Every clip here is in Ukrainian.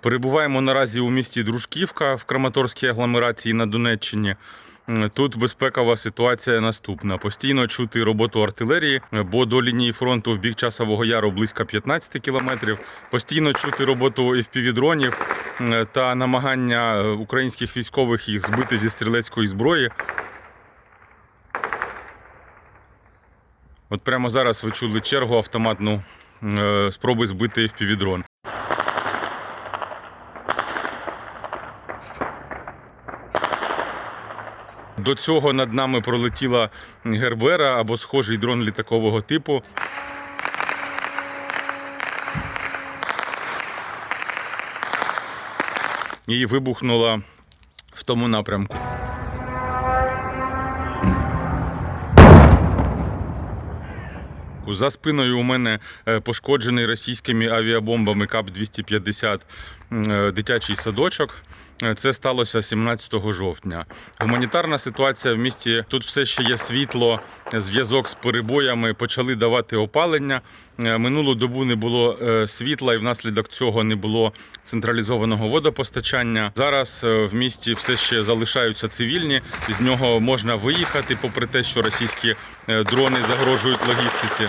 Перебуваємо наразі у місті Дружківка в Краматорській агломерації на Донеччині. Тут безпекова ситуація наступна: постійно чути роботу артилерії, бо до лінії фронту в бік часового яру близько 15 кілометрів. Постійно чути роботу FPV-дронів та намагання е, українських військових їх збити зі стрілецької зброї. От прямо зараз ви чули чергу автоматну е, спроби збити FPV-дрон. До цього над нами пролетіла Гербера або схожий дрон літакового типу. І вибухнула в тому напрямку. За спиною у мене е, пошкоджений російськими авіабомбами КАП-250 м, е, дитячий садочок. Е, Це сталося 17 жовтня. Гуманітарна ситуація в місті тут все ще є світло, зв'язок з перебоями почали давати опалення. Минулу добу не було світла, і внаслідок цього не було централізованого водопостачання. Зараз в місті все ще залишаються цивільні. З нього можна виїхати, попри те, що російські дрони загрожують логістиці.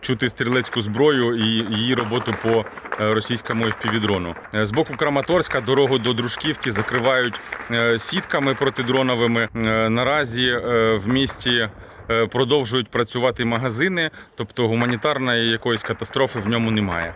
Чути стрілецьку зброю і її роботу по е, російському FPV-дрону. Е, З боку Краматорська дорогу до Дружківки закривають е, сітками протидроновими. Наразі в місті продовжують працювати магазини, тобто гуманітарної якоїсь катастрофи в ньому немає.